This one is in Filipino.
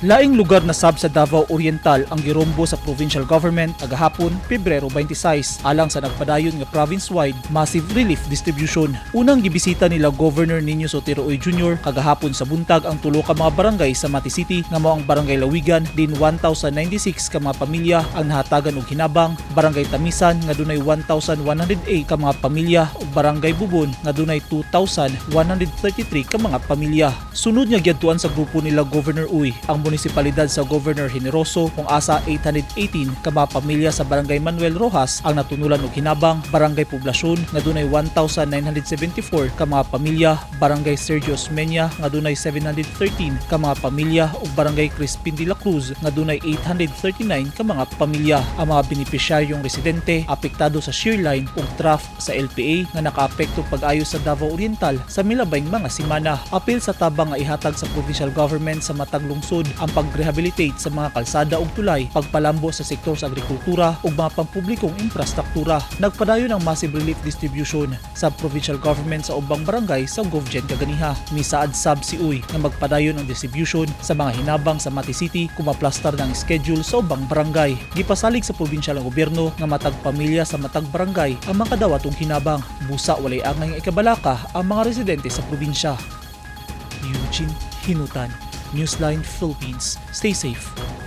Laing lugar na sab sa Davao Oriental ang girombo sa provincial government agahapon Pebrero 26 alang sa nagpadayon nga province-wide massive relief distribution. Unang gibisita nila Governor Nino Sotero Oy Jr. kagahapon sa buntag ang tulo ka mga barangay sa Mati City nga mao ang Barangay Lawigan din 1096 ka mga pamilya ang nahatagan og hinabang, Barangay Tamisan nga dunay 1108 ka mga pamilya ug Barangay Bubon nga dunay 2133 ka mga pamilya. Sunod nga giadtuan sa grupo nila Governor Uy ang munisipalidad sa Governor Generoso kung asa 818 ka mga pamilya sa Barangay Manuel Rojas ang natunulan og hinabang, Barangay Poblasyon nga dunay 1974 ka mga pamilya, Barangay Sergio Osmeña nga dunay 713 ka mga pamilya ug Barangay Crispin de la Cruz nga dunay 839 ka mga pamilya. Ang mga benepisyaryong residente apektado sa shear line ug draft sa LPA nga nakaapekto pag-ayo sa Davao Oriental sa milabayng mga simana. Apil sa tabang nga ihatag sa provincial government sa matag lungsod ang pag-rehabilitate sa mga kalsada ug tulay, pagpalambo sa sektor sa agrikultura ug mga pampublikong infrastruktura. Nagpadayon ang massive relief distribution sa provincial government sa ubang barangay sa GovGen kaganiha. Misaad sab si Uy na magpadayon ang distribution sa mga hinabang sa Mati City kung maplastar ng schedule sa ubang barangay. Gipasalig sa probinsyal ang gobyerno nga matag pamilya sa matag barangay ang makadawat og hinabang. Busa walay angay nga ikabalaka ang mga residente sa probinsya. Eugene Hinutan, Newsline Philippines. Stay safe.